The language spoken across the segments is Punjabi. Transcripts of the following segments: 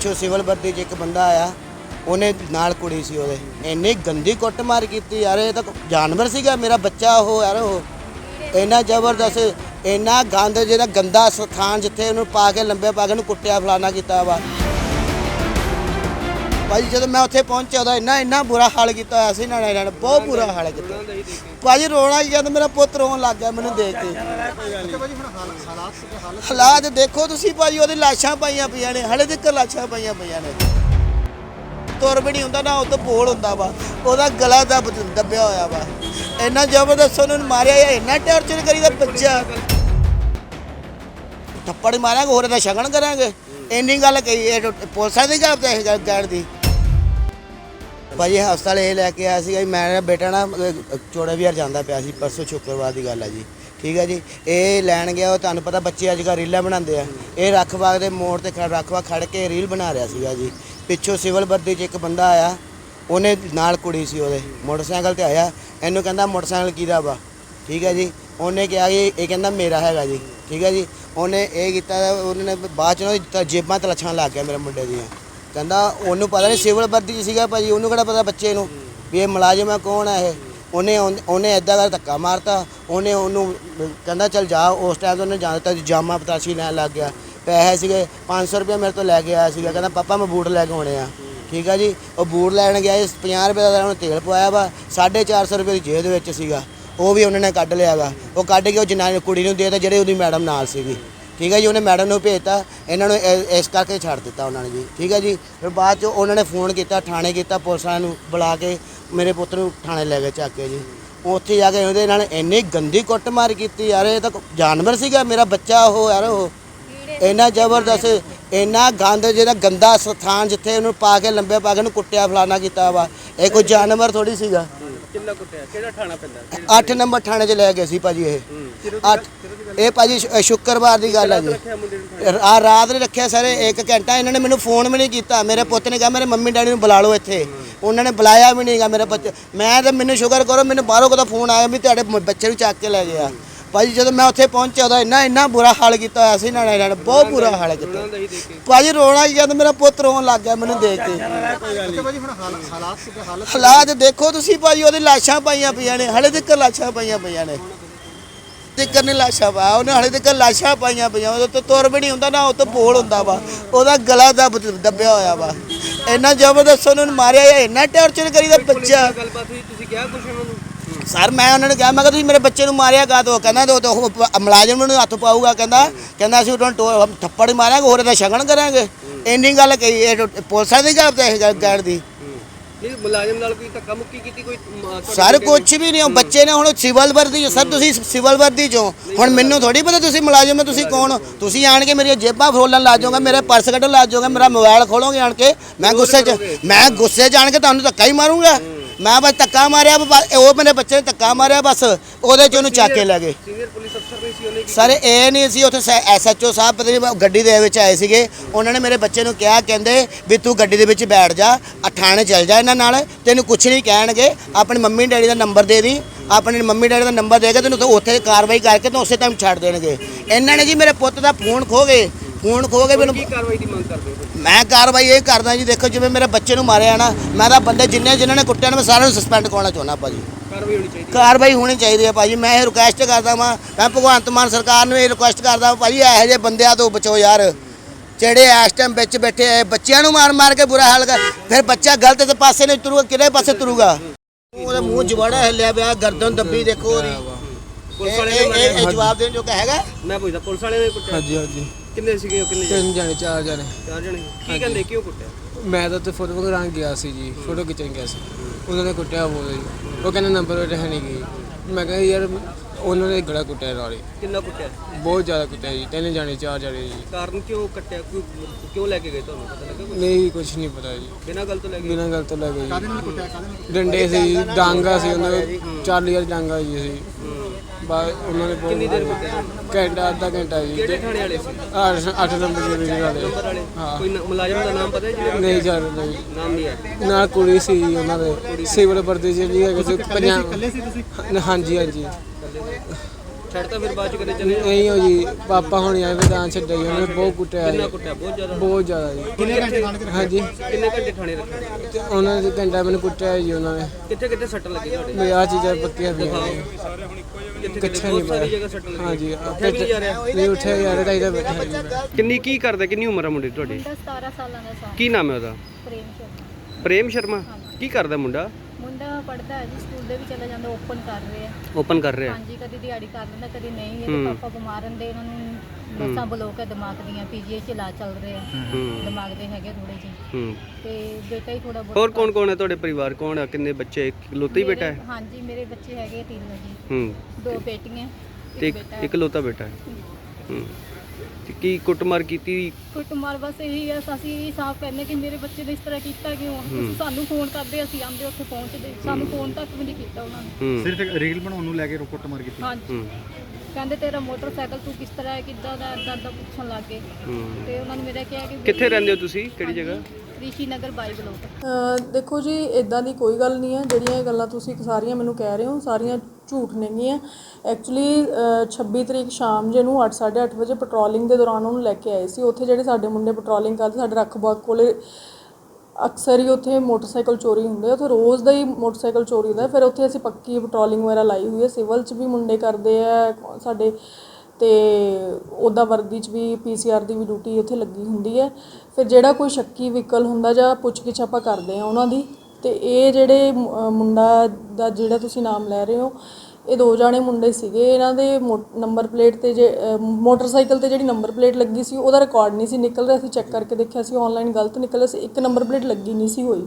ਪਿੱਛੋਂ ਸਿਵਲ ਵਰਦੀ 'ਚ ਇੱਕ ਬੰਦਾ ਆਇਆ, ਉਹਨੇ ਨਾਲ ਕੁੜੀ ਸੀ ਉਹਦੇ। ਇੰਨੀ ਗੰਦੀ ਕੁੱਟਮਾਰ ਕੀਤੀ ਯਾਰ, ਇਹ ਤਾਂ ਜਾਨਵਰ ਸੀਗਾ ਮੇਰਾ ਬੱਚਾ ਉਹ, ਯਾਰ ਉਹ। ਇੰਨਾ ਜ਼ਬਰਦਸਤ, ਇੰਨਾ ਗੰਦ ਜਿਹੜਾ ਗੰਦਾ ਸਥਾਨ ਜਿੱਥੇ ਉਹਨੂੰ ਪਾ ਕੇ ਲੰਬੇ ਪਾ ਕੇ ਉਹਨੂੰ ਕੁੱਟਿਆ ਫਲਾਣਾ ਕੀਤਾ ਵਾ। ਭਾਜੀ, ਜਦੋਂ ਮੈਂ ਉੱਥੇ ਪਹੁੰਚਿਆ ਉਹਦਾ ਇੰਨਾ ਇੰਨਾ ਬੁਰਾ ਹਾਲ ਕੀਤਾ ਹੋਇਆ ਸੀ ਨਾ ਇਹਨਾਂ ਨੇ ਬਹੁਤ ਬੁਰਾ ਹਾਲ ਕੀਤਾ। ਭਾਜੀ, ਰੋਣਾ ਹੀ ਜਾਂਦਾ ਮੇਰਾ ਪੁੱਤ ਰੋਣ ਲੱਗ ਗਿਆ ਮੈਨੂੰ ਦੇਖ ਕੇ। ਹਾਲਾਤ ਦੇਖੋ ਤੁਸੀਂ ਭਾਜੀ, ਉਹਦੀ ਲਾਸ਼ਾਂ ਪਾਈਆਂ ਪਈਆਂ ਨੇ, ਹਲੇ ਤੱਕ ਲਾਸ਼ਾਂ ਪਾਈਆਂ ਪਈਆਂ ਨੇ। ਤੁਰ ਵੀ ਨਹੀਂ ਹੁੰਦਾ, ਨਾ ਉਹ ਤੋਂ ਬੋਲ ਹੁੰਦਾ ਵਾ, ਉਹਦਾ ਗਲਾ ਦੱਬ ਦੱਬਿਆ ਹੋਇਆ ਵਾ। ਇੰਨਾ ਜ਼ਬਰਦਸਤ ਉਹਨੂੰ ਮਾਰਿਆ, ਇਹ ਇੰਨਾ ਟੌਰਚਰ ਕਰੀਦਾ ਬੱਚਾ। ਥੱਪੜ ਮਾਰਾਂਗੇ, ਹੋਰ ਇਹਦਾ ਸ਼ਗਨ ਕਰਾਂਗੇ। ਇੰਨੀ ਗੱਲ ਕਹੀ, ਇਹ ਪੁਲਿਸਾਂ ਦੀ ਗੱਲ ਤੇ ਇਹ ਗੱਲ ਦੀ। ਭਾਜੀ ਹਸਪਤਾਲ ਇਹ ਲੈ ਕੇ ਆਇਆ ਸੀਗਾ ਜੀ ਮੇਰਾ ਬੇਟਾ ਨਾ ਚੋੜਾ ਵੀਰ ਜਾਂਦਾ ਪਿਆ ਸੀ, ਪਰਸੋਂ ਸ਼ੁੱਕਰਵਾਰ ਦੀ ਗੱਲ ਹੈ ਜੀ। ਠੀਕ ਹੈ ਜੀ? ਇਹ ਲੈਣ ਗਿਆ, ਉਹ ਤੁਹਾਨੂੰ ਪਤਾ ਬੱਚੇ ਅੱਜ ਕੱਲ੍ਹ ਰੀਲਾਂ ਬਣਾਉਂਦੇ ਆ। ਇਹ ਰੱਖਵਾਗ ਦੇ ਮੋੜ ਤੇ ਖੜ ਰੱਖਵਾ ਖੜ ਕੇ ਰੀਲ ਬਣਾ ਰਿਹਾ ਸੀਗਾ ਜੀ। ਪਿੱਛੋਂ ਸਿਵਲ ਵਰਦੀ 'ਚ ਇੱਕ ਬੰਦਾ ਆਇਆ, ਉਹਨੇ ਨਾਲ ਕੁੜੀ ਸੀ ਉਹਦੇ। ਮੋਟਰਸਾਈਕਲ ਤੇ ਆਇਆ, ਇਹਨੂੰ ਕਹਿੰਦਾ ਮੋਟਰਸਾਈਕਲ ਕਿਹਦਾ ਵਾ? ਠੀਕ ਹੈ ਜੀ? ਉਹਨੇ ਕਿਹਾ ਜੀ ਇਹ ਕਹਿੰਦਾ ਮੇਰਾ ਹੈਗਾ ਜੀ। ਠੀਕ ਹੈ ਜੀ? ਉਹਨੇ ਇਹ ਕੀਤਾ, ਉਹਨੇ ਬਾਅਦ ਚ ਉਹਦੀ ਜੇਬਾਂ ਤੇ ਲੱਛਾਂ ਲੱਗ ਗਿਆ ਮੇਰੇ ਮੁੰਡੇ ਦੀਆਂ। ਕਹਿੰਦਾ ਉਹਨੂੰ ਪਤਾ ਨਹੀਂ ਸਿਵਲ ਵਰਦੀ ਚ ਸੀਗਾ ਭਾਜੀ, ਉਹਨੂੰ ਕਿਹੜਾ ਪਤਾ ਬੱਚੇ ਨੂੰ ਵੀ ਇਹ ਮੁਲਾਜ਼ਮ ਹੈ ਕੌਣ ਹੈ ਇਹ? ਉਹਨੇ ਉਹਨੇ ਐਦਾਂ ਕਰ ਧੱਕਾ ਮਾਰਤਾ, ਉਹਨੇ ਉਹਨੂੰ ਕਹਿੰਦਾ ਚੱਲ ਜਾ, ਉਸ ਟਾਈਮ ਤੇ ਉਹਨੇ ਜਾਣ ਦਿੱਤਾ ਜਾਮਾ ਪਤਾਸ਼ੀ ਲੈਣ ਲੱਗ ਗਿਆ। ਪੈਸੇ ਸੀਗੇ 500 ਰੁਪਏ ਮੇਰੇ ਤੋਂ ਲੈ ਕੇ ਆਇਆ ਸੀਗਾ, ਕਹਿੰਦਾ ਪਾਪਾ ਮੈਂ ਬੂਟ ਲੈ ਕੇ ਆਉਣੇ ਆ। ਠੀਕ ਆ ਜੀ? ਉਹ ਬੂਟ ਲੈਣ ਗਿਆ ਇਸ 50 ਰੁਪਏ ਦਾ ਉਹਨੇ ਤੇਲ ਪਵਾਇਆ ਵਾ 450 ਰੁਪਏ ਦੀ ਜੇਬ ਦੇ ਵਿੱਚ ਸੀਗਾ। ਉਹ ਵੀ ਉਹਨਾਂ ਨੇ ਕੱਢ ਲਿਆ ਵਾ। ਉਹ ਕੱਢ ਕੇ ਉਹ ਜਨਾਨੀ ਕੁੜੀ ਨੂੰ ਦੇ ਦਿੱਤਾ, ਜਿਹੜੇ ਉਹਦੀ ਮੈਡਮ ਨਾਲ ਸੀਗੀ। ਠੀਕ ਹੈ ਜੀ ਉਹਨੇ ਮੈਡਮ ਨੂੰ ਭੇਜਤਾ ਇਹਨਾਂ ਨੂੰ ਇ- ਇਸ ਕਰਕੇ ਛੱਡ ਦਿੱਤਾ ਉਹਨਾਂ ਨੇ ਜੀ। ਠੀਕ ਹੈ ਜੀ ਫਿਰ ਬਾਅਦ ਚ ਉਹਨਾਂ ਨੇ ਫੋਨ ਕੀਤਾ ਥਾਣੇ ਕੀਤਾ ਪੁਲਿਸ ਵਾਲਿਆਂ ਨੂੰ ਬੁਲਾ ਕੇ ਮੇਰੇ ਪੁੱਤ ਨੂੰ ਥਾਣੇ ਲੈ ਗਏ ਚੱਕ ਕੇ ਜੀ। ਉੱਥੇ ਜਾ ਕੇ ਉਹਦੇ ਨਾਲ ਇੰਨੀ ਗੰਦੀ ਕੁੱਟਮਾਰ ਕੀਤੀ ਯਾਰ ਇਹ ਤਾਂ ਜਾਨਵਰ ਸੀਗਾ ਮੇਰਾ ਬੱਚਾ ਉਹ ਯਾਰ ਉਹ। ਇੰਨਾ ਜ਼ਬਰਦਸਤ ਇੰਨਾ ਗੰਦ ਜਿਹੜਾ ਗੰਦਾ ਸਥਾਨ ਜਿੱਥੇ ਉਹਨੂੰ ਪਾ ਕੇ ਲੰਬੇ ਪਾ ਕੇ ਉਹਨੂੰ ਕੁੱਟਿਆ ਫਲਾਣਾ ਕੀਤਾ ਵਾ। ਇਹ ਕੋਈ ਜਾਨਵਰ ਥੋੜੀ ਸੀਗਾ। ਕਿੰਨਾ ਕੁੱਟਿਆ? ਕਿਹੜਾ ਥਾਣਾ ਪੈਂਦਾ? 8 ਨੰਬਰ ਥਾਣੇ 'ਚ ਲੈ ਗਏ ਸੀ ਭਾਜੀ ਇਹ। 8 ਇਹ ਭਾਜੀ ਸ਼ੁ- ਸ਼ੁੱਕਰਵਾਰ ਦੀ ਗੱਲ ਹੈ ਜੀ। ਆ ਰਾਤ ਨੇ ਰੱਖਿਆ ਸਾਰੇ 1 ਘੰਟਾ ਇਹਨਾਂ ਨੇ ਮੈਨੂੰ ਫੋਨ ਵੀ ਨਹੀਂ ਕੀਤਾ। ਮੇਰੇ ਪੁੱਤ ਨੇ ਕਿਹਾ ਮੇਰੇ ਮੰਮੀ ਡੈਡੀ ਨੂੰ ਬੁਲਾ ਲਓ ਇੱਥੇ। ਉਹਨਾਂ ਨੇ ਬੁਲਾਇਆ ਵੀ ਨਹੀਂਗਾ ਮੇਰੇ ਬੱਚੇ ਮੈਂ ਤਾਂ ਮੈਨੂੰ ਸ਼ੁਕਰ ਕਰੋ ਮੈਨੂੰ ਬਾਹਰੋਂ ਕਦਾ ਫੋਨ ਆਇਆ ਵੀ ਤੁਹਾਡੇ ਮ- ਬੱਚੇ ਨੂੰ ਚੱਕ ਕੇ ਲੈ ਗਿਆ। ਭਾਜੀ ਜਦੋਂ ਮੈਂ ਉੱਥੇ ਪਹੁੰਚਿਆ ਉਹਦਾ ਇੰਨਾ ਇੰਨਾ ਬੁਰਾ ਹਾਲ ਕੀਤਾ ਹੋਇਆ ਸੀ ਨਾ ਇਹਨਾਂ ਨੇ। ਬਹੁਤ ਬੁਰਾ ਹਾਲ ਕੀਤਾ। ਭਾਜੀ ਰੋਣਾ ਹੀ ਜਾਂਦਾ ਮੇਰਾ ਪੁੱਤ ਰੋਣ ਲੱਗ ਗਿਆ ਮੈਨੂੰ ਦੇਖ ਕੇ। ਹਾਲਾਤ ਦੇਖੋ ਤੁਸੀਂ ਭਾਜੀ ਉਹਦੀ ਲਾਸ਼ਾਂ ਪਾਈਆਂ ਪਈਆਂ ਨੇ ਹਲੇ ਤੱਕ ਲਾਸ਼ਾਂ ਪਾਈਆਂ ਪਈਆਂ ਨੇ। ਤੱਕ ਨੇ ਲਾਸ਼ਾਂ ਪਾ ਉਹਨੇ ਹਲੇ ਤੱਕ ਲਾਸ਼ਾਂ ਪਾਈਆਂ ਪਈਆਂ। ਉਹਦੇ ਤੋਂ ਤੁਰ ਵੀ ਨਹੀਂ ਹੁੰਦਾ ਨਾ ਉਹ ਤੋਂ ਬੋਲ ਹੁੰਦਾ ਵਾ। ਉਹਦਾ ਗਲਾ ਦੱਬ ਦੱਬਿਆ ਹੋਇਆ ਵਾ। ਇੰਨਾ ਜ਼ਬਰਦਸਤ ਉਹਨੂੰ ਮਾਰਿਆ ਇਹ ਇੰਨਾ ਟੌਰਚਰ ਕਰੀਦਾ ਬੱਚਾ। ਗੱਲਬਾਤ ਹੋਈ? ਤੁਸੀਂ ਕਿਹਾ ਉਹਨਾਂ ਨੂੰ? ਸਰ ਮੈਂ ਉਹਨਾਂ ਨੂੰ ਕਿਹਾ ਮੈਂ ਕਿਹਾ ਤੁਸੀਂ ਮੇਰੇ ਬੱਚੇ ਨੂੰ ਮਾਰਿਆ ਕਾ ਤੋ ਕਹਿੰਦਾ ਤੇ ਮੁਲਾਜ਼ਮ ਨੂੰ ਹੱਥ ਪਾਊਗਾ। ਕਹਿੰਦਾ ਕਹਿੰਦਾ ਅਸੀਂ ਉਹਨਾਂ ਟੋ- ਥੱਪੜ ਮਾਰਾਂਗੇ ਹੋਰ ਇਹਦਾ ਸ਼ਗਨ ਕਰਾਂਗੇ। ਇੰਨੀ ਗੱਲ ਕਹੀ ਇਹ ਪੁਲਿਸਾਂ ਦੀ ਗੱਲ ਤੇ ਇਹ ਗੱਲ ਦੀ। ਨਹੀਂ ਮੁਲਾਜ਼ਮ ਨਾਲ ਕੋਈ ਧੱਕਾ ਮੁੱਕੀ ਕੀਤੀ ਕੋਈ ਮ, ਤੁਹਾਡੇ ਸਰ ਕੁਝ ਵੀ ਨਹੀਂ ਉਹ ਬੱਚੇ ਨੇ ਹੁਣ ਸਿਵਲ ਵਰਦੀ ਸਰ ਤੁਸੀਂ ਸਿਵਲ ਵਰਦੀ ਚੋਂ। ਹੁਣ ਮੈਨੂੰ ਥੋੜੀ ਪਤਾ ਤੁਸੀਂ ਮੁਲਾਜ਼ਮ ਹੋ ਤੁਸੀਂ ਕੌਣ ਹੋ? ਤੁਸੀਂ ਆਣ ਕੇ ਮੇਰੀਆਂ ਜੇਬਾਂ ਫਰੋਲਣ ਲੱਗ ਜਾਓਗੇ ਮੇਰੇ ਪਰਸ ਕੱਢਣ ਲੱਗ ਜਾਓਗੇ ਮੇਰਾ ਮੋਬਾਈਲ ਖੋਲੋਗੇ ਆਣ ਕੇ ਮੈਂ ਗੁੱਸੇ 'ਚ ਮੈਂ ਗੁੱਸੇ 'ਚ ਆਣ ਕੇ ਤੁਹਾਨੂੰ ਧੱਕਾ ਹੀ ਮਾਰੂੰਗਾ। ਮੈਂ ਬਸ ਧੱਕਾ ਮਾਰਿਆ ਬਸ ਉਹ ਮੇਰੇ ਬੱਚੇ ਨੇ ਧੱਕਾ ਮਾਰਿਆ ਬਸ ਉਹਦੇ 'ਚ ਉਹਨੂੰ ਚੱਕ ਕੇ ਲੈ ਗਏ। ਸੀਨੀਅਰ ਪੁਲਿਸ ਅਫਸਰ ਨਹੀਂ ਸੀ ਉਹਨੇ ਕੀ ਸਰ ਇਹ ਨਹੀਂ ਸੀ ਉੱਥੇ ਐਸਐਚਓ ਸਾਹਿਬ ਪਤਾ ਨਹੀਂ ਗੱਡੀ ਦੇ ਵਿੱਚ ਆਏ ਸੀਗੇ। ਉਹਨਾਂ ਨੇ ਮੇਰੇ ਬੱਚੇ ਨੂੰ ਕਿਹਾ ਕਹਿੰਦੇ ਵੀ ਤੂੰ ਗੱਡੀ ਦੇ ਵਿੱਚ ਬੈਠ ਜਾ ਥਾਣੇ ਚੱਲ ਜਾ ਇਹਨਾਂ ਨਾਲ ਤੈਨੂੰ ਕੁਝ ਨਹੀਂ ਕਹਿਣਗੇ ਆਪਣੀ ਮੰਮੀ ਡੈਡੀ ਦਾ ਨੰਬਰ ਦੇ ਦੀ ਆਪਣੀ ਮੰਮੀ ਡੈਡੀ ਦਾ ਨੰਬਰ ਦੇ ਕੇ ਤੈਨੂੰ ਉੱਥੇ- ਕਾਰਵਾਈ ਕਰਕੇ ਤੈਨੂੰ ਉਸੇ ਟਾਈਮ ਛੱਡ ਦੇਣਗੇ। ਇਹਨਾਂ ਨੇ ਜੀ ਮੇਰੇ ਪੁੱਤ ਦਾ ਫੋਨ ਖੋ ਗਏ ਫੋਨ ਖੋ ਕੇ ਮੈਨੂੰ ਕੀ ਕਾਰਵਾਈ ਦੀ ਮੰਗ ਕਰਦੇ ਹੋ? ਮੈਂ ਕਾਰਵਾਈ ਇਹ ਕਰਦਾ ਜੀ ਦੇਖੋ ਜਿਵੇਂ ਮੇਰੇ ਬੱਚੇ ਨੂੰ ਮਾਰਿਆ ਨਾ ਮੈਂ ਤਾਂ ਬੰਦੇ ਜਿੰਨੇ ਜਿਨ੍ਹਾਂ ਨੇ ਕੁੱਟਿਆ ਨੇ ਮੈਂ ਸਾਰਿਆਂ ਨੂੰ ਸਸਪੈਂਡ ਕਰਾਉਣਾ ਚਾਹੁੰਦਾ ਭਾਜੀ। ਕਾਰਵਾਈ ਹੋਣੀ ਚਾਹੀਦੀ ਕਾਰਵਾਈ ਹੋਣੀ ਚਾਹੀਦੀ ਹੈ ਭਾਜੀ ਮੈਂ ਇਹ ਰਿਕੁਐਸਟ ਕਰਦਾ ਵਾਂ ਮੈਂ ਭਗਵੰਤ ਮਾਨ ਸਰਕਾਰ ਨੂੰ ਇਹ ਰਿਕੁਐਸਟ ਕਰਦਾ ਵਾਂ ਭਾਜੀ ਇਹੋ ਜਿਹੇ ਬੰਦਿਆਂ ਤੋਂ ਬਚੋ ਯਾਰ। ਜਿਹੜੇ ਇਸ ਟਾਈਮ ਵਿੱਚ ਬੈਠੇ ਆ ਬੱਚਿਆਂ ਨੂੰ ਮਾਰ ਮਾਰ ਕੇ ਬੁਰਾ ਹਾਲ ਕਰ ਫਿਰ ਬੱਚਾ ਗਲਤ ਤੇ ਪਾਸੇ ਨਹੀਂ ਤੁਰੂਗਾ ਕਿਹੜੇ ਪਾਸੇ ਤੁਰੂਗਾ? ਉਹਦੇ ਮੂੰਹ ਜਵਾੜਾ ਹਿੱਲਿਆ ਪਿਆ ਗਰਦਨ ਦੱਬੀ ਦੇਖੋ ਉਹਦੀ। ਪੁਲਿਸ ਇਹ- ਵਾਲੇ ਨੇ ਜਵਾਬ ਦੇਣ ਜੋ ਹੈਗਾ? ਮੈਂ ਪੁੱਛਦਾ ਪੁਲਿਸ ਵਾਲੇ ਨੇ ਕੁੱਟਿਆ? ਹਾਂਜੀ ਹਾਂਜੀ। ਕਿੰਨੇ ਸੀਗੇ ਉਹ ਕਿੰਨੇ ਜਣੇ? ਤਿੰਨ ਜਾਣੇ? ਚਾਰ ਜਾਣੇ। ਚਾਰ ਜਣੇ? ਕੀ ਕਹਿੰਦੇ ਕਿਉਂ ਕੁੱਟਿਆ? ਮੈਂ ਤਾਂ ਉੱਥੇ ਫੋਟੋ ਕਰਾਉਣ ਗਿਆ ਸੀ ਜੀ ਫੋਟੋ ਖਿੱਚਣ ਗਿਆ ਸੀ। ਉਹਨਾਂ ਨੇ ਕੁੱਟਿਆ ਬੋਲ ਜੀ। ਉਹ ਕਹਿੰਦੇ ਨੰਬਰ ਉਹ ਹੈ ਨਹੀਂ ਗਈ ਮੈਂ ਕਿਹਾ ਯਾਰ ਉਹਨਾਂ ਨੇ ਗਲਾ ਕੁੱਟਿਆ ਨਾਲੇ ਕਿੰਨਾ ਕੁੱਟਿਆ? ਬਹੁਤ ਜ਼ਿਆਦਾ ਕੁੱਟਿਆ ਜੀ ਤਿੰਨ ਜਾਣੇ ਚਾਰ ਜਾਣੇ ਜੀ। ਕਾਰਨ ਕਿਉਂ ਕੱਟਿਆ? ਕਿਉਂ ਕਿਉਂ ਲੈ ਕੇ ਗਏ ਤੁਹਾਨੂੰ? ਪਤਾ ਲੱਗਾ ਕੁਛ? ਨਹੀਂ ਕੁਝ ਨਹੀਂ ਪਤਾ ਜੀ। ਬਿਨਾਂ ਗੱਲ ਤੋਂ ਲੈ ਕੇ ਬਿਨਾਂ ਗੱਲ ਤੋਂ ਲੱਗ ਗਈ ਕਾਹਦੇ ਨਾਲ ਕੁੱਟਿਆ? ਕਾਹਦੇ ਨਾਲ ਡੰਡੇ ਸੀ ਡਾਂਗਾ ਸੀ ਉਹਨਾਂ ਦੇ 40 ਡਾਂਗਾ ਜੀ ਸੀ ਬਾ ਉਹਨਾਂ ਨੇ ਕਿੰਨੀ ਦੇਰ ਕੁੱਟਿਆ ਘੰਟਾ ਅੱਧਾ ਘੰਟਾ ਜੀ। ਕਿਹੜੇ ਥਾਣੇ ਵਾਲੇ ਸੀ? ਅੱਠ ਅੱਠ ਨੰਬਰ ਦੇ ਵਿੱਚ ਵਾਲੇ। ਨੰਬਰ ਵਾਲੇ। ਕੋਈ ਨ- ਮੁਲਾਜ਼ਮ ਦਾ ਨਾਮ ਪਤਾ ਹੈ ਜਿਹਦੇ ਨਹੀਂ ਜਾਣ ਨਹੀਂ। ਨਾਮ ਨਹੀਂ ਹੈ ਨਾਲ ਕੁੜੀ ਸੀ ਜੀ ਉਹਨਾਂ ਦੇ। ਸਿਵਲ ਵਰਦੀ ਜਿਹੜੀ ਹੈਗੀ ਸੀ ਪੰਜਾਬ ਇਕੱਲੇ ਸੀ ਤੁਸੀਂ? ਹਾਂਜੀ ਹਾਂਜੀ। ਛੱਡਤਾ ਫਿਰ ਬਾਅਦ ਚ ਕਦੇ ਚਲੇ ਗਏ? ਨਹੀਂ ਹੋ ਜੀ ਪਾਪਾ ਹੁਣ ਆਏ ਵੇ ਤਾਂ ਛੱਡਿਆ ਜੀ ਉਹਨੇ ਬਹੁਤ ਕੁੱਟਿਆ ਕਿੰਨਾ ਜੀ। ਕੁੱਟਿਆ? ਬਹੁਤ ਜ਼ਿਆਦਾ। ਬਹੁਤ ਜ਼ਿਆਦਾ ਜੀ। ਕਿੰਨੇ ਘੰਟੇ ਥਾਣੇ 'ਚ ਰੱਖਿਆ? ਹਾਂਜੀ। ਕਿੰਨੇ ਘੰਟੇ ਥਾਣੇ ਰੱਖੇ? ਤੇ ਉਹਨਾਂ ਦੇ ਘੰਟਾ ਮੈਨੂੰ ਕੁੱਟਿਆ ਜੀ ਉਹਨਾਂ ਨੇ। ਕਿੱਥੇ ਕਿੱਥੇ ਸੱਟ ਲੱਗੀ ਤੁਹਾਡੇ? ਮੇਰੀ ਆ ਚੀਜ਼ਾਂ ਪੱਕੀਆਂ ਪਈਆਂ ਨੇ। ਕਿੱਥੇ ਕੱਛਾ ਕਿੱਥੇ ਨਹੀਂ ਬਹੁਤ ਸਾਰੀ ਪਾਇਆ। ਜਗ੍ਹਾ ਸੱਟ ਲੱਗੀ। ਹਾਂਜੀ ਉੱਠਿਆ ਵੀ ਨਹੀਂ ਜਾ ਰਿਹਾ? ਨਹੀਂ ਉੱਠਿਆ ਯਾਰ ਤਾਂ ਇਹਦਾ ਬੈਠਾ ਜੀ ਮੈਂ। ਕਿੰਨੀ ਕੀ ਕਰਦਾ? ਕਿੰਨੀ ਉਮਰ ਹੈ ਮੁੰਡੇ ਦੀ ਤੁਹਾਡੀ? ਮੁੰਡਾ 17 ਸਾਲਾਂ ਦਾ ਸਾਂ। ਕੀ ਨਾਮ ਹੈ ਉਹਦਾ? ਪ੍ਰੇਮ ਸ਼ਰਮਾ। ਪ੍ਰੇਮ ਸ਼ਰਮਾ? ਕੀ ਕਰਦਾ ਮੁੰਡਾ? ਮੁੰਡਾ ਪੜਦਾ ਹੈ ਜੀ ਸਕੂਲ ਦੇ ਵੀ ਚਲਾ ਜਾਂਦਾ ਓਪਨ ਕਰ ਰਹੇ ਆ ਓਪਨ ਕਰ ਰਿਹਾ ਹਾਂਜੀ ਕਦੀ ਦਿਹਾੜੀ ਕਰ ਲੈਂਦਾ ਕਦੀ ਨਹੀਂ ਇਹਦੇ ਪਾਪਾ ਬਿਮਾਰ ਹੁੰਦੇ ਇਹਨਾਂ ਨੂੰ ਨਸਾਂ ਬਲੋਕ ਹੈ ਦਿਮਾਗ ਦੀਆਂ ਪੀਜੀਆਈ ਚ ਇਲਾਜ ਚੱਲ ਰਿਹਾ ਹੂੰ। ਦਿਮਾਗ ਦੇ ਹੈਗੇ ਥੋੜੇ ਜਿਹੇ। ਹੂੰ। ਤੇ ਬੇਟਾ ਹੀ ਥੋੜਾ ਬਹੁਤ ਹੋਰ ਕੌਣ ਕੌਣ ਹੈ ਤੁਹਾਡੇ ਪਰਿਵਾਰ? ਕੌਣ ਹੈ ਕਿੰਨੇ ਬੱਚੇ? ਇਕਲੌਤੇ ਹੀ ਬੇਟਾ ਹੈ? ਹਾਂਜੀ ਮੇਰੇ ਬੱਚੇ ਹੈਗੇ ਤਿੰਨ ਜੀ। ਹੂੰ। ਦੋ ਬੇਟੀਆਂ ਤੇ ਇੱਕ ਬੇਟਾ ਹੈ। ਇਕਲੌਤਾ ਬੇਟਾ ਹੈ। ਹੂੰ। ਤੇ ਕੀ ਕੁੱਟਮਾਰ ਕੀਤੀ? ਕੁੱਟਮਾਰ ਬਸ ਇਹੀ ਹੈ ਅਸੀਂ ਇਹ ਸਾਫ਼ ਕਹਿੰਦੇ ਕਿ ਮੇਰੇ ਬੱਚੇ ਨੇ ਇਸ ਤਰ੍ਹਾਂ ਕੀਤਾ ਕਿਉਂ? ਤੁਸੀਂ ਸਾਨੂੰ ਫੋਨ ਕਰਦੇ ਅਸੀਂ ਆਂਦੇ ਉੱਥੇ ਪਹੁੰਚਦੇ। ਸਾਨੂੰ ਫੋਨ ਤੱਕ ਵੀ ਨਹੀਂ ਕੀਤਾ ਉਹਨਾਂ ਨੇ। ਹੂੰ। ਸਿਰਫ ਇੱਕ ਰੀਲ ਬਣਾਉਣ ਨੂੰ ਲੈ ਕੇ ਰੁਕਟ ਮਾਰ ਕੀਤੀ। ਹਾਂਜੀ। ਹੂੰ। ਕਹਿੰਦੇ ਤੇਰਾ ਮੋਟਰਸਾਈਕਲ ਤੂੰ ਕਿਸ ਤਰ੍ਹਾਂ ਹੈ ਕਿੱਦਾਂ ਦਾ ਏਦਾਂ ਦਾ ਪੁੱਛਣ ਲੱਗੇ ਹੂੰ। ਤੇ ਉਹਨਾਂ ਨੇ ਮੇਰਾ ਕਿਹਾ ਕਿ ਕਿੱਥੇ ਰਹਿੰਦੇ ਹੋ ਤੁਸੀਂ? ਕਿਹੜੀ ਜਗ੍ਹਾ? ਰਿਸ਼ੀ ਨਗਰ ਬਾਈ ਬਲੋਕ ਅ, ਦੇਖੋ ਜੀ ਇਦਾਂ ਦੀ ਕੋਈ ਗੱਲ ਨਹੀਂ ਹੈ। ਜਿਹੜੀਆਂ ਇਹ ਗੱਲਾਂ ਤੁਸੀਂ ਸਾਰੀਆਂ ਮੈਨੂੰ ਕਹਿ ਰਹੇ ਹੋ ਸਾਰੀਆਂ ਝੂਠ ਨੇਗੀਆਂ ਐਕਚੁਅਲੀ 26 ਤਰੀਕ ਸ਼ਾਮ ਜੇ ਨੂੰ 8:30 ਵਜੇ ਪੈਟਰੋਲਿੰਗ ਦੇ ਦੌਰਾਨ ਉਹਨੂੰ ਲੈ ਕੇ ਆਏ ਸੀ। ਉੱਥੇ ਜਿਹੜੇ ਸਾਡੇ ਮੁੰਡੇ ਪੈਟਰੋਲਿੰਗ ਕਰਦੇ ਸਾਡੇ ਰਖਬਾਗ ਕੋਲੇ ਅਕਸਰ ਹੀ ਉੱਥੇ ਮੋਟਰਸਾਈਕਲ ਚੋਰੀ ਹੁੰਦੇ ਆ। ਉੱਥੇ ਰੋਜ਼ ਦਾ ਹੀ ਮੋਟਰਸਾਈਕਲ ਚੋਰੀ ਹੁੰਦਾ ਫਿਰ ਉੱਥੇ ਅਸੀਂ ਪੱਕੀ ਪੈਟਰੋਲਿੰਗ ਵਗੈਰਾ ਲਾਈ ਹੋਈ ਹੈ। ਸਿਵਲ 'ਚ ਵੀ ਮੁੰਡੇ ਕਰਦੇ ਆ ਸਾਡੇ ਅਤੇ ਉਹਦਾ ਵਰਦੀ 'ਚ ਵੀ ਪੀ ਸੀ ਆਰ ਦੀ ਵੀ ਡਿਊਟੀ ਉੱਥੇ ਲੱਗੀ ਹੁੰਦੀ ਹੈ। ਫਿਰ ਜਿਹੜਾ ਕੋਈ ਸ਼ੱਕੀ ਵਹੀਕਲ ਹੁੰਦਾ ਜਾਂ ਪੁੱਛਗਿੱਛ ਆਪਾਂ ਕਰਦੇ ਹਾਂ ਉਹਨਾਂ ਦੀ ਅਤੇ ਇਹ ਜਿਹੜੇ ਮੁੰਡਾ ਦਾ ਜਿਹੜਾ ਤੁਸੀਂ ਨਾਮ ਲੈ ਰਹੇ ਹੋ, ਇਹ ਦੋ ਜਾਣੇ ਮੁੰਡੇ ਸੀਗੇ। ਇਹਨਾਂ ਦੇ ਮੋ, ਨੰਬਰ ਪਲੇਟ ਤੇ ਜੇ ਮੋਟਰਸਾਈਕਲ ਤੇ ਜਿਹੜੀ ਨੰਬਰ ਪਲੇਟ ਲੱਗੀ ਸੀ, ਉਹਦਾ ਰਿਕਾਰਡ ਨਹੀਂ ਸੀ ਨਿਕਲ ਰਿਹਾ। ਸੀ ਚੈੱਕ ਕਰਕੇ ਦੇਖਿਆ ਸੀ ਆਨਲਾਈਨ ਗਲਤ ਨਿਕਲ ਰਿਹਾ ਸੀ। ਇੱਕ ਨੰਬਰ ਪਲੇਟ ਲੱਗੀ ਨਹੀਂ ਸੀ ਹੋਈ।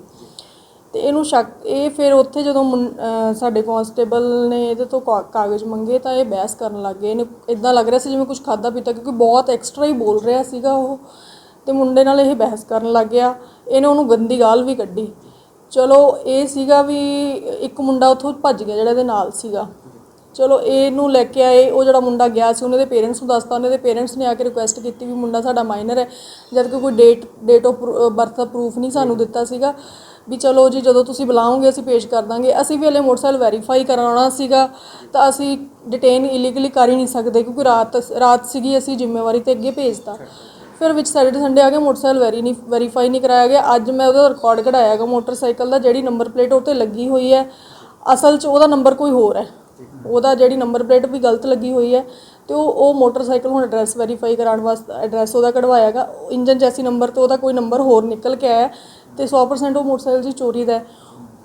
ਤੇ ਇਹਨੂੰ ਸ਼ੱਕ, ਇਹ ਫਿਰ ਉੱਥੇ ਜਦੋਂ ਮੁੰ- ਸਾਡੇ ਕਾਂਸਟੇਬਲ ਨੇ ਇਹਦੇ ਤੋਂ ਕਾ- ਕਾਗਜ਼ ਮੰਗੇ ਤਾਂ ਇਹ ਬਹਿਸ ਕਰਨ ਲੱਗ ਗਏ। ਇਹਨੂੰ ਇਦਾਂ ਲੱਗ ਰਿਹਾ ਸੀ ਜਿਵੇਂ ਕੁਝ ਖਾਦਾ ਪੀਤਾ, ਕਿਉਂਕਿ ਬਹੁਤ ਐਕਸਟਰਾ ਹੀ ਬੋਲ ਰਿਹਾ ਸੀਗਾ ਉਹ। ਤੇ ਮੁੰਡੇ ਨਾਲ ਇਹ ਬਹਿਸ ਕਰਨ ਲੱਗ ਗਿਆ। ਇਹਨੇ ਉਹਨੂੰ ਗੰਦੀ ਗਾਲ ਵੀ ਕੱਢੀ। ਚਲੋ, ਇਹ ਸੀਗਾ ਵੀ ਇੱਕ ਮੁੰਡਾ ਉੱਥੋਂ ਭੱਜ ਗਿਆ ਜਿਹੜਾ ਇਹਦੇ ਨਾਲ ਸੀਗਾ। ਚਲੋ ਇਹਨੂੰ ਲੈ ਕੇ ਆਏ, ਉਹ ਜਿਹੜਾ ਮੁੰਡਾ ਗਿਆ ਸੀ, ਉਹਨਾਂ ਦੇ ਪੇਰੈਂਟਸ ਨੂੰ ਦੱਸਤਾ, ਉਹਨਾਂ ਦੇ ਪੇਰੈਂਟਸ ਨੇ ਆ ਕੇ ਰਿਕੁਐਸਟ ਕੀਤੀ ਵੀ ਮੁੰਡਾ ਸਾਡਾ ਮਾਈਨਰ ਹੈ। ਜਦ ਕਿ ਕੋਈ ਡੇਟ ਡੇਟ ਆਫ ਬਰਥ ਦਾ ਪ੍ਰੂਫ ਨਹੀਂ ਸਾਨੂੰ ਦਿੱਤਾ ਸੀਗਾ। ਵੀ ਚਲੋ ਜੀ, ਜਦੋਂ ਤੁਸੀਂ ਬੁਲਾਓਗੇ, ਅਸੀਂ ਪੇਸ਼ ਕਰ ਦਾਂਗੇ। ਅਸੀਂ ਵੀ ਹਲੇ ਮੋਟਰਸਾਈਕਲ ਵੈਰੀਫਾਈ ਕਰਾਉਣਾ ਸੀਗਾ, ਤਾਂ ਅਸੀਂ ਡਿਟੇਨ ਇਲੀਗਲੀ ਕਰ ਹੀ ਨਹੀਂ ਸਕਦੇ, ਕਿਉਂਕਿ ਰਾਤ ਰਾਤ ਸੀਗੀ, ਅਸੀਂ ਜ਼ਿੰਮੇਵਾਰੀ ਤੇ ਅੱਗੇ ਭੇਜਤਾ। ਫਿਰ ਵਿੱਚ ਸੈਟਰਡੇ ਸੰਡੇ ਆ ਕੇ ਮੋਟਰਸਾਈਕਲ ਵੈਰੀ ਨਹੀਂ ਵੈਰੀਫਾਈ ਨਹੀਂ ਕਰਾਇਆ ਗਿਆ। ਅੱਜ ਮੈਂ ਉਹਦਾ ਰਿਕਾਰਡ ਕਢਾਇਆਗਾ ਮੋਟਰਸਾਈਕਲ ਦਾ, ਜਿਹੜੀ ਨੰਬਰ ਪਲੇਟ ਉਹ ਤੇ ਲੱਗੀ ਹੋਈ ਹੈ। ਅਸਲ 'ਚ ਉਹਦਾ ਨੰਬਰ ਕੋਈ ਹੋਰ ਹੈ। ਉਹਦਾ ਜਿਹੜੀ ਨੰਬਰ ਪਲੇਟ ਵੀ ਗਲਤ ਲੱਗੀ ਹੋਈ ਹੈ ਤੇ ਉਹ ਉਹ ਮੋਟਰਸਾਈਕਲ ਹੁਣ ਐਡਰੈਸ ਵੈਰੀਫਾਈ ਕਰਾਉਣ ਵਾਸਤੇ ਐਡਰੈਸ ਉਹਦਾ ਕਢਵਾਇਆਗਾ ਇੰਜਨ ਜੈਸੀ ਨੰਬਰ ਤੇ ਉਹਦਾ ਕੋਈ ਨੰਬਰ ਹੋਰ ਨਿਕਲ ਕੇ ਆਇਆ ਤੇ 100% ਉਹ ਮੋਟਰਸਾਈਕਲ ਜੀ ਚੋਰੀ ਦਾ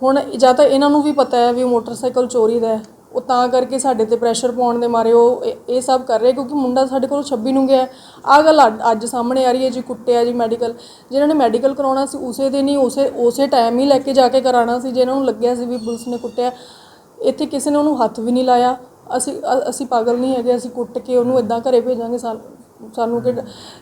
ਹੁਣ ਜਾਂ ਤਾਂ ਇਹਨਾਂ ਨੂੰ ਵੀ ਪਤਾ ਹੈ ਵੀ ਮੋਟਰਸਾਈਕਲ ਚੋਰੀ ਦਾ ਉਹ ਤਾਂ ਕਰਕੇ ਸਾਡੇ ਤੇ ਪ੍ਰੈਸ਼ਰ ਪਾਉਣ ਦੇ ਮਾਰੇ ਉਹ ਇਹ- ਇਹ ਸਭ ਕਰ ਰਹੇ ਕਿਉਂਕਿ ਮੁੰਡਾ ਸਾਡੇ ਕੋਲ 26 ਨੂੰ ਗਿਆ ਆ ਗੱਲ ਅੱਜ- ਅੱਜ ਸਾਹਮਣੇ ਆ ਰਹੀ ਹੈ ਜੀ, ਕੁੱਟਿਆ ਜੀ ਮੈਡੀਕਲ ਜਿਨ੍ਹਾਂ ਨੇ ਮੈਡੀਕਲ ਕਰਾਉਣਾ ਸੀ, ਉਸੇ ਦਿਨ ਹੀ ਉਸੇ ਉਸੇ ਟਾਈਮ ਹੀ ਲੈ ਕੇ ਜਾ ਕੇ ਕਰਾਉਣਾ ਸੀ, ਜਿਹਨਾਂ ਨੂੰ ਲੱਗਿਆ ਸੀ ਵੀ ਪੁਲਿਸ ਨੇ ਕੁੱਟਿਆ। ਇੱਥੇ ਕਿਸੇ ਨੇ ਉਹਨੂੰ ਹੱਥ ਵੀ ਨਹੀਂ ਲਾਇਆ। ਅਸੀਂ ਅਸੀਂ ਪਾਗਲ ਨਹੀਂ ਹੈਗੇ, ਅਸੀਂ ਕੁੱਟ ਕੇ ਉਹਨੂੰ ਇਦਾਂ ਘਰੇ ਭੇਜਾਂਗੇ ਸਾਨੂੰ ਸਾਨੂੰ ਕਿ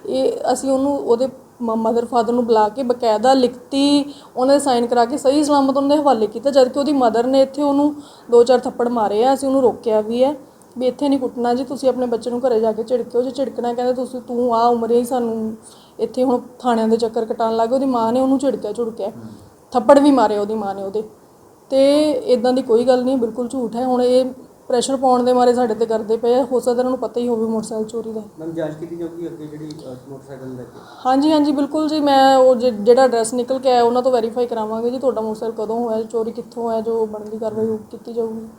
ਇਹ ਅਸੀਂ ਉਹਨੂੰ, ਉਹਦੇ ਮਦਰ ਫਾਦਰ ਨੂੰ ਬੁਲਾ ਕੇ ਬਕਾਇਦਾ ਲਿਖਤੀ, ਉਹਨਾਂ ਦੇ ਸਾਈਨ ਕਰਾ ਕੇ ਸਹੀ ਸਲਾਮਤ ਉਹਨਾਂ ਦੇ ਹਵਾਲੇ ਕੀਤਾ ਜਦ ਕਿ ਉਹਦੀ ਮਦਰ ਨੇ ਇੱਥੇ ਉਹਨੂੰ ਦੋ ਚਾਰ ਥੱਪੜ ਮਾਰੇ ਆ, ਅਸੀਂ ਉਹਨੂੰ ਰੋਕਿਆ ਵੀ ਹੈ, ਵੀ ਇੱਥੇ ਨਹੀਂ ਕੁੱਟਣਾ ਜੀ, ਤੁਸੀਂ ਆਪਣੇ ਬੱਚੇ ਨੂੰ ਘਰੇ ਜਾ ਕੇ ਝਿੜਕਿਓ, ਜੇ ਝਿੜਕਣਾ ਕਹਿੰਦੇ ਤੁਸੀਂ ਤੂੰ ਆ, ਉਮਰੇ ਹੀ ਸਾਨੂੰ ਇੱਥੇ ਹੁਣ ਥਾਣਿਆਂ ਦੇ ਚੱਕਰ ਕਟਾਉਣ ਲੱਗ ਗਏ, ਉਹਦੀ ਮਾਂ ਨੇ ਉਹਨੂੰ ਝਿੜਕਿਆ ਝੁੜਕਿਆ ਥੱਪੜ ਵੀ ਮਾਰੇ ਉਹਦੀ ਮਾਂ ਨੇ ਉਹਦੇ। ਤੇ ਇਦਾਂ ਦੀ ਕੋਈ ਗੱਲ ਨਹੀਂ ਬਿਲਕੁਲ ਝੂਠ ਹੈ। ਹੁਣ ਇਹ ਪ੍ਰੈਸ਼ਰ ਪਾਉਣ ਦੇ ਮਾਰੇ ਸਾਡੇ ਤੇ ਕਰਦੇ ਪਏ ਆ। ਹੋ ਸਕਦਾ ਇਹਨਾਂ ਨੂੰ ਪਤਾ ਹੀ ਹੋਵੇ ਮੋਟਰਸਾਈਕਲ ਚੋਰੀ ਦਾ। ਮੈਮ ਜਾਂਚ ਕੀਤੀ ਜਾਊਗੀ ਅੱਗੇ ਜਿਹੜੀ ਮੋਟਰਸਾਈਕਲ ਲੈ ਕੇ? ਹਾਂਜੀ ਹਾਂਜੀ ਬਿਲਕੁਲ ਜੀ। ਮੈਂ ਉਹ ਜਿ- ਜਿਹੜਾ ਐਡਰੈਸ ਨਿਕਲ ਕੇ ਆਇਆ ਉਹਨਾਂ ਤੋਂ ਵੈਰੀਫਾਈ ਕਰਾਵਾਂਗੇ ਜੀ ਤੁਹਾਡਾ ਮੋਟਰਸਾਈਕਲ ਕਦੋਂ ਹੋਇਆ ਚੋਰੀ ਕਿੱਥੋਂ ਹੋਇਆ ਜੋ ਬਣਦੀ ਕਾਰਵਾਈ ਉਹ ਕੀਤੀ ਜਾਊਗੀ।